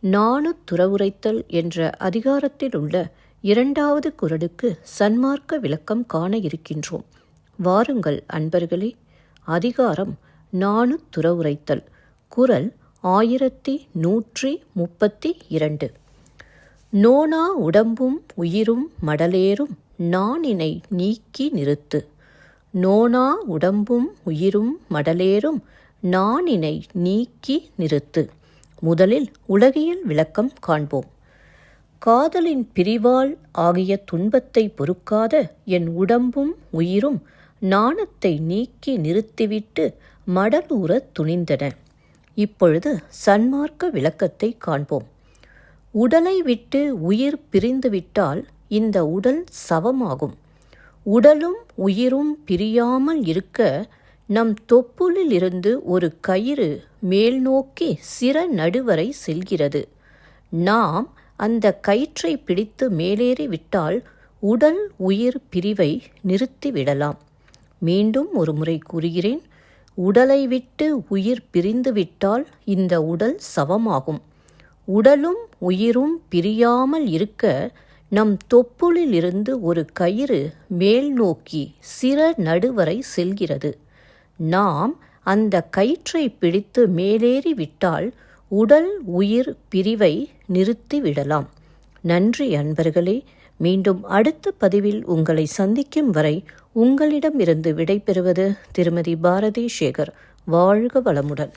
நாணு துறவுரைத்தல் என்ற அதிகாரத்தில் உள்ள இரண்டாவது குரலுக்கு சன்மார்க்க விளக்கம் காண இருக்கின்றோம். வாருங்கள் அன்பர்களே அதிகாரம் நாணு துறவுரைத்தல் குரல் ஆயிரத்தி நூற்றி முப்பத்தி இரண்டு. நோனா உடம்பும் உயிரும் மடலேறும் நாணினை நீக்கி நிறுத்து. நோனா உடம்பும் உயிரும் மடலேறும் நாணினை நீக்கி நிறுத்து. முதலில் உலகியல் விளக்கம் காண்போம். காதலின் பிரிவால் ஆகிய துன்பத்தை பொறுக்காத என் உடம்பும் உயிரும் நாணத்தை நீக்கி நிறுத்திவிட்டு மடலூர துணிந்தன. இப்பொழுது சன்மார்க்க விளக்கத்தை காண்போம். உடலை விட்டு உயிர் பிரிந்துவிட்டால் இந்த உடல் சவமாகும். உடலும் உயிரும் பிரியாமல் இருக்க நம் தொப்புளில் இருந்து ஒரு கயிறு மேல் நோக்கி சிற நடுவரை செல்கிறது. நாம் அந்த கயிற்றை பிடித்து மேலேறி விட்டால் உடல் உயிர் பிரிவை நிறுத்திவிடலாம். மீண்டும் ஒரு முறை கூறுகிறேன் உடலை விட்டு உயிர் பிரிந்துவிட்டால் இந்த உடல் சவமாகும். உடலும் உயிரும் பிரியாமல் இருக்க நம் தொப்புளில் இருந்து ஒரு கயிறு மேல் நோக்கி சிற நடுவரை செல்கிறது. நாம் அந்த கயிற்றை பிடித்து மேலேறி விட்டால் உடல் உயிர் பிரிவை நிறுத்திவிடலாம் நன்றி அன்பர்களே மீண்டும் அடுத்த பதிவில் உங்களை சந்திக்கும் வரை உங்களிடமிருந்து விடைபெறுவது திருமதி பாரதி சேகர் வாழ்க வளமுடன்.